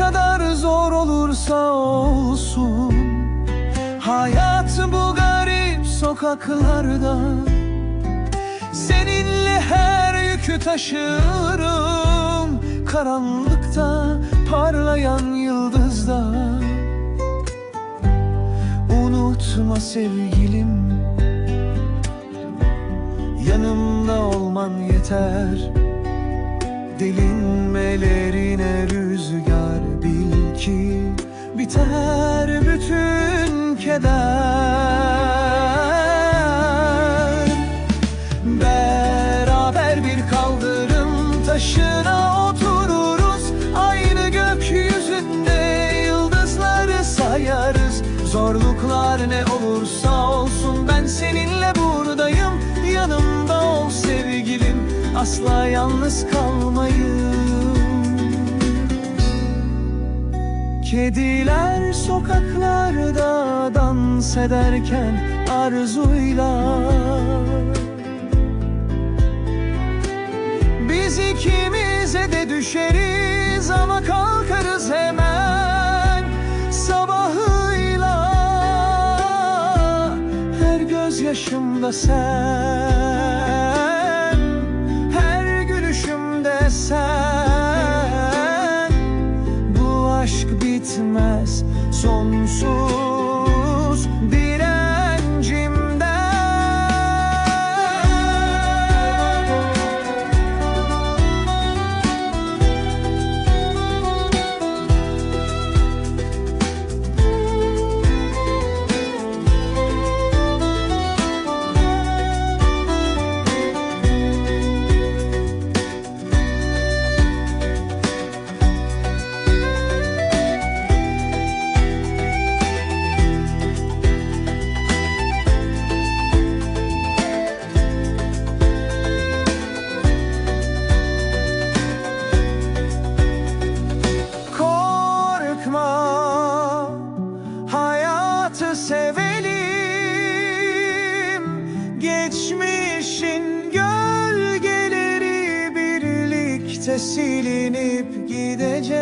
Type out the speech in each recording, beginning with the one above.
kadar zor olursa olsun. Hayat bu garip sokaklarda. Seninle her yükü taşırım. Karanlıkta parlayan yıldızda. Unutma sevgilim. Yanımda olman yeter. Delinmelerine rüzgar. Biter bütün keder. Beraber bir kaldırım taşına otururuz. Aynı gökyüzünde yıldızları sayarız. Zorluklar ne olursa olsun ben seninle buradayım. Yanımda ol sevgilim. Asla yalnız kalmayın Kediler sokaklarda dans ederken arzuyla. Biz ikimize de düşeriz ama kalkarız hemen sabahıyla. Her gözyaşımda sen, her gülüşümde sen. Bu aşk bitmez. Sonsuz direncimden Geçmişin gölgeleri Birlikte silinip gidecek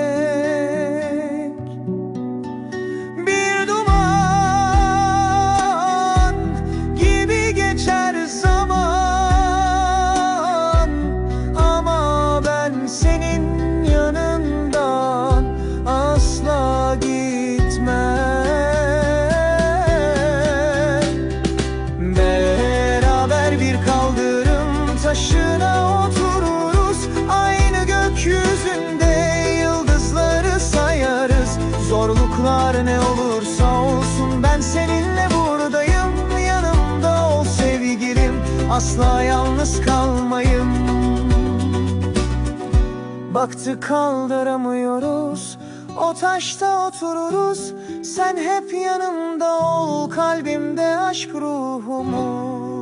taşına otururuz. Aynı gökyüzünde yıldızları sayarız. Zorluklar ne olursa olsun ben seninle buradayım. Yanımda ol sevgilim asla yalnız kalmayım. Baktı kaldıramıyoruz O taşta otururuz. Sen hep yanımda ol Kalbimde aşk ruhumuz